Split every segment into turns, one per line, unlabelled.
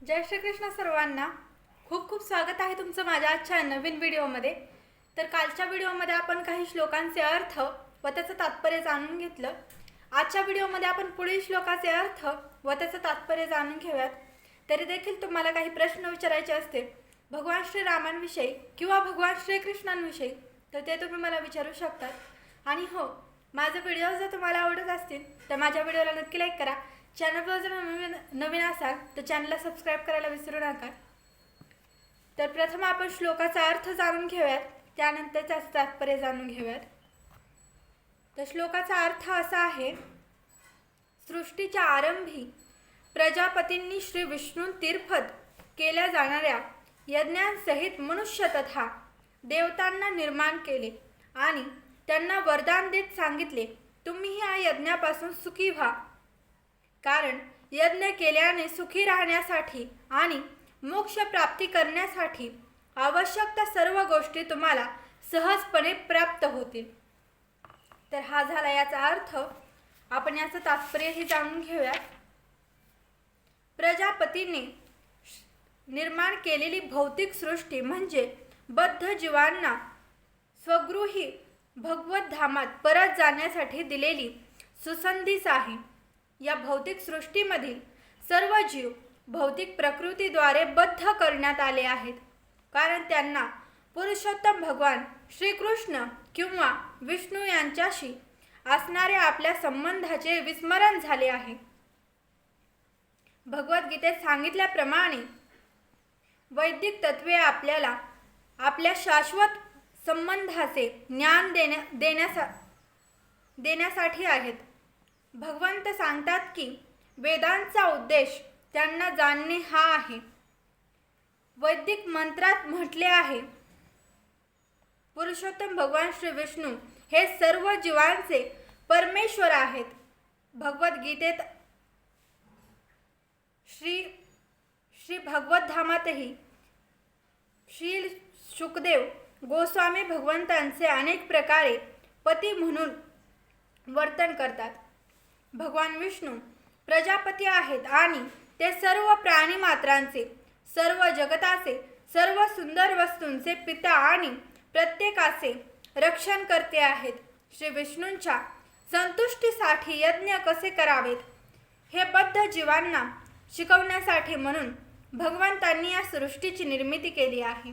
जय श्रीकृष्ण सर्वांना. खूप खूप स्वागत आहे तुमचं माझ्या आजच्या नवीन व्हिडिओमध्ये. तर कालच्या व्हिडिओमध्ये आपण काही श्लोकांचे अर्थ व त्याचं तात्पर्य जाणून घेतलं. आजच्या व्हिडिओमध्ये आपण पुढील श्लोकाचे अर्थ व त्याचं तात्पर्य जाणून घेऊयात. तरी देखील तुम्हाला काही प्रश्न विचारायचे असतील भगवान श्रीरामांविषयी किंवा भगवान श्रीकृष्णांविषयी तर ते तुम्ही मला विचारू शकतात. आणि हो माझे व्हिडिओ जर तुम्हाला आवडत असतील तर माझ्या व्हिडिओला नक्की लाईक करा. चॅनलवर जर नवीन नवीन असाल तर चॅनलला सबस्क्राईब करायला विसरू नका. तर प्रथम आपण श्लोकाचा अर्थ जाणून घेऊयात. त्यानंतर त्याचं तात्पर्य जाणून घेऊयात. तर श्लोकाचा अर्थ असा आहे सृष्टीच्या आरंभी प्रजापतींनी श्री विष्णू तीर्थत केल्या जाणाऱ्या यज्ञांसहित मनुष्य तथा देवतांना निर्माण केले आणि त्यांना वरदान देत सांगितले तुम्ही या यज्ञापासून सुखी व्हा. कारण यज्ञ केल्याने सुखी राहण्यासाठी आणि मोक्ष प्राप्ती करण्यासाठी आवश्यक त्या सर्व गोष्टी तुम्हाला सहजपणे प्राप्त होतील. तर हा झाला याचा अर्थ. आपण याचं तात्पर्यही जाणून घेऊया प्रजापतीने निर्माण केलेली भौतिक सृष्टी म्हणजे बद्ध जीवांना स्वगृही भगवत धामात परत जाण्यासाठी दिलेली सुसंधीच आहे या भौतिक सृष्टीमधील सर्व जीव भौतिक प्रकृतीद्वारे बद्ध करण्यात आले आहेत. कारण त्यांना पुरुषोत्तम भगवान श्रीकृष्ण किंवा विष्णू यांच्याशी असणाऱ्या आपल्या संबंधाचे विस्मरण झाले आहे. भगवद्गीतेत सांगितल्याप्रमाणे वैदिक तत्वे आपल्याला आपल्या शाश्वत संबंधाचे ज्ञान देण्या देण्यासा देण्यासाठी आहेत. भगवंत सांगतात की वेदांचा उद्देश त्यांना जाणणे हा आहे. वैदिक मंत्रात म्हटले आहे पुरुषोत्तम भगवान श्री विष्णू हे सर्व जीवांचे परमेश्वर आहेत. भगवद्गीतेत श्री श्री भगवद्धामातही श्री शुकदेव गोस्वामी भगवंतांचे अनेक प्रकारे पती म्हणून वर्तन करतात. भगवान विष्णू प्रजापती आहेत आणि ते सर्व प्राणीमात्रांचे सर्व जगताचे सर्व सुंदर वस्तूंचे पिता आणि प्रत्येकाचे रक्षण करते आहेत. श्री विष्णूंच्या संतुष्टीसाठी यज्ञ कसे करावेत? हे बद्ध जीवांना शिकवण्यासाठी म्हणून भगवंतांनी या सृष्टीची निर्मिती केली आहे.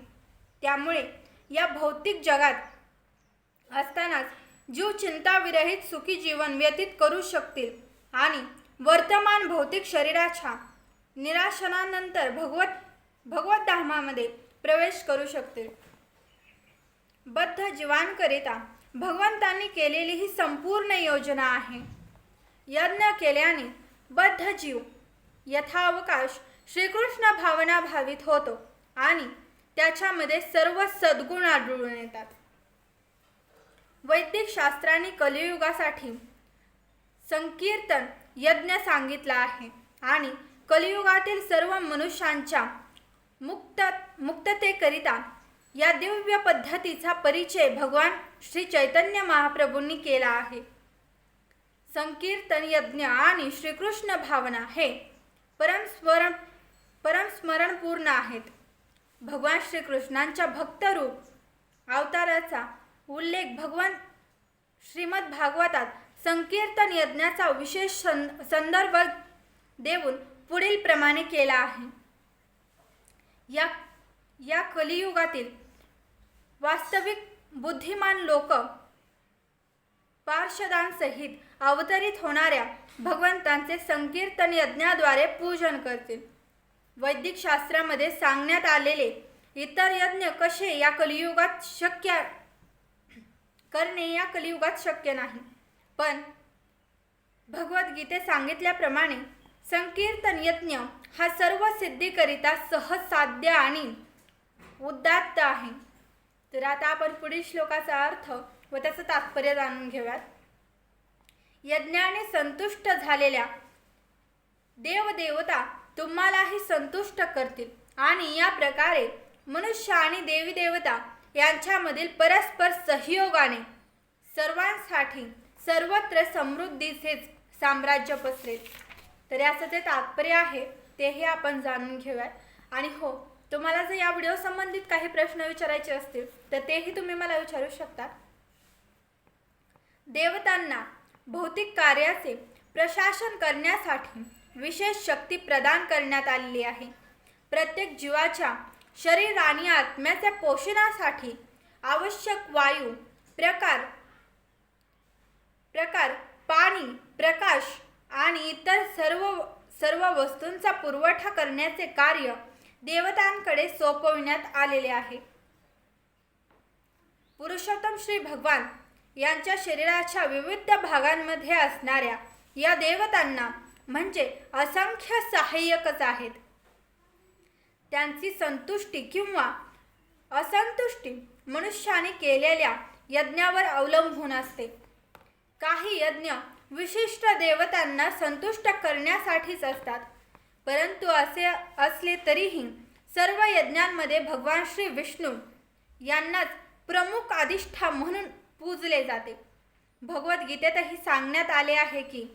त्यामुळे या भौतिक जगात असतानाच जीव चिंताविरहित सुखी जीवन व्यतीत करू शकतील आणि वर्तमान भौतिक शरीराच्या निराशनानंतर भगवत भगवत धामामध्ये प्रवेश करू शकतील. बद्ध जीवांकरिता भगवंतांनी केलेली ही संपूर्ण योजना आहे. यज्ञ केल्याने बद्ध जीव यथावकाश श्रीकृष्ण भावना भावित होतो आणि त्याच्यामध्ये सर्व सद्गुण आढळून येतात. वैदिक शास्त्राने कलियुगासाठी संकीर्तन यज्ञ सांगितला आहे. आणि कलियुगातील सर्व मनुष्यांच्या मुक्त मुक्ततेकरिता या दिव्य पद्धतीचा परिचय भगवान श्री चैतन्य महाप्रभूंनी केला आहे. संकीर्तन यज्ञ आणि श्रीकृष्ण भावना हे परमस्मरण परमस्मरणपूर्ण आहेत. भगवान श्रीकृष्णांच्या भक्तरूप अवताराचा उल्लेख भगवान श्रीमद भागवतात संकीर्तन यज्ञाचा विशेष सं संदर्भ देऊन पुढील प्रमाणे केला आहे. या या कलियुगातील वास्तविक बुद्धिमान लोक पार्षदांसहित अवतरित होणाऱ्या भगवंतांचे संकीर्तन यज्ञाद्वारे पूजन करतील. वैदिक शास्त्रामध्ये सांगण्यात आलेले इतर यज्ञ कसे या कलियुगात शक्य करणे या कलियुगात शक्य नाही. पण भगवद्गीते सांगितल्याप्रमाणे संकीर्तन यज्ञ हा सर्व सिद्धीकरिता सहज साध्य आणि उदात्त आहे. तर आता आपण पुढील श्लोकाचा अर्थ व त्याचं तात्पर्य जाणून घेऊयात. यज्ञाने संतुष्ट झालेल्या देवदेवता तुम्हालाही संतुष्ट करतील आणि या प्रकारे मनुष्य आणि देवी देवता यांच्यामधील परस्पर सहयोगाने सर्वांसाठी सर्वत्र समृद्धीचेच साम्राज्य पसरेल. तर याचं जे तात्पर्य आहे तेही आपण जाणून घेऊयात. आणि हो तुम्हाला जर या व्हिडिओ संबंधित काही प्रश्न विचारायचे असतील तर तेही तुम्ही मला विचारू शकता. देवतांना भौतिक कार्याचे प्रशासन करण्यासाठी विशेष शक्ती प्रदान करण्यात आलेली आहे. प्रत्येक जीवाच्या शरीर आणि आत्म्याच्या पोषणासाठी आवश्यक वायू प्रकार प्रकार पाणी प्रकाश आणि इतर सर्व सर्व वस्तूंचा पुरवठा करण्याचे कार्य देवतांकडे सोपविण्यात आलेले आहे. पुरुषोत्तम श्री भगवान यांच्या शरीराच्या विविध भागांमध्ये असणाऱ्या या देवतांना म्हणजे असंख्य सहाय्यकच आहेत. त्यांची संतुष्टी किंवा असंतुष्टी मनुष्याने केलेल्या यज्ञावर अवलंबून असते. काही यज्ञ विशिष्ट देवतांना संतुष्ट करण्यासाठीच असतात. परंतु असे असले तरीही सर्व यज्ञांमध्ये भगवान श्री विष्णू यांनाच प्रमुख अधिष्ठा म्हणून पूजले जाते. भगवद्गीतेतही सांगण्यात आले आहे की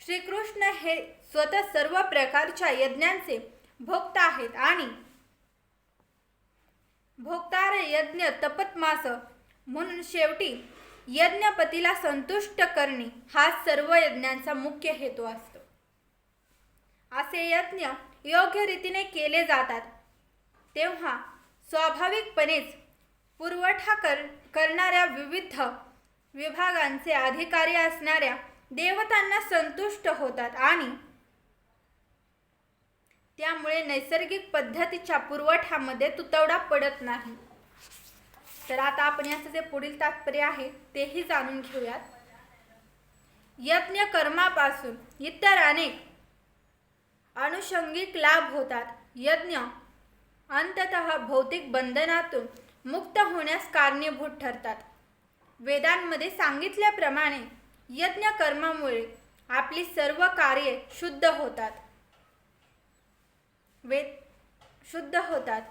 श्रीकृष्ण हे स्वतः सर्व प्रकारच्या यज्ञांचे भोक्त आहेत. आणि भोक्तार यज्ञ तपतमास म्हणून शेवटी यज्ञपतीला संतुष्ट करणे हा सर्व यज्ञांचा मुख्य हेतू असतो. असे यज्ञ योग्य रीतीने केले जातात. तेव्हा स्वाभाविकपणेच पुरवठा कर करणाऱ्या विविध विभागांचे अधिकारी असणाऱ्या देवतांना संतुष्ट होतात आणि त्यामुळे नैसर्गिक पद्धतीच्या पुरवठ्यामध्ये तुतवडा पडत नाही. तर आता आपण याचं जे पुढील तात्पर्य आहे तेही जाणून घेऊयात. यज्ञ कर्मापासून इतर अनेक अनुषंगिक लाभ होतात. यज्ञ अंततः भौतिक बंधनातून मुक्त होण्यास कारणीभूत ठरतात. वेदांमध्ये सांगितल्याप्रमाणे यज्ञ कर्मामुळे आपली सर्व कार्ये शुद्ध होतात. वेद शुद्ध होतात.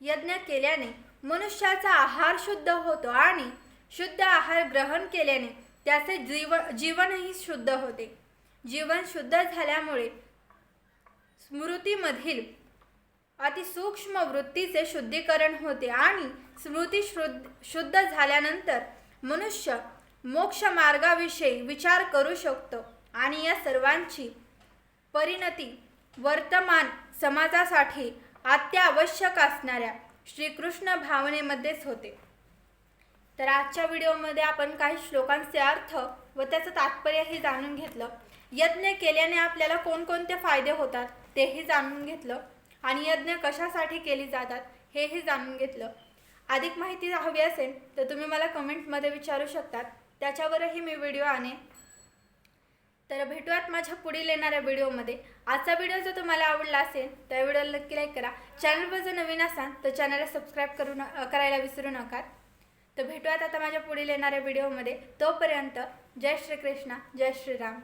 यज्ञ केल्याने मनुष्याचा आहार शुद्ध होतो आणि शुद्ध आहार ग्रहण केल्याने त्याचे जीव जीवनही शुद्ध होते. जीवन शुद्ध झाल्यामुळे स्मृतीमधील अतिसूक्ष्म वृत्तीचे शुद्धीकरण होते आणि स्मृती शुद्ध शुद्ध झाल्यानंतर मनुष्य मोक्ष मार्गाविषयी विचार करू शकतो आणि या सर्वांची परिणती वर्तमान समाजासाठी अत्यावश्यक असणाऱ्या श्रीकृष्ण भावनेमध्येच होते. तर आजच्या व्हिडिओमध्ये आपण काही श्लोकांचे अर्थ व त्याचं तात्पर्यही जाणून घेतलं. यज्ञ केल्याने आपल्याला कोणकोणते फायदे होतात तेही जाणून घेतलं आणि यज्ञ कशासाठी केली जातात हेही जाणून घेतलं. अधिक माहिती हवी असेल तर तुम्ही मला कमेंटमध्ये विचारू शकतात. त्याच्यावरही मी व्हिडिओ आणेन. तर भेटूयात माझ्या पुढील येणाऱ्या व्हिडिओमध्ये. आजचा व्हिडिओ जर तुम्हाला आवडला असेल तर व्हिडिओला नक्की लाईक करा. चॅनलवर जर नवीन असाल तर चॅनलला सबस्क्राईब करू न करायला विसरू नका. तर भेटूयात आता माझ्या पुढील येणाऱ्या व्हिडिओमध्ये. तोपर्यंत जय श्रीकृष्ण जय श्रीराम.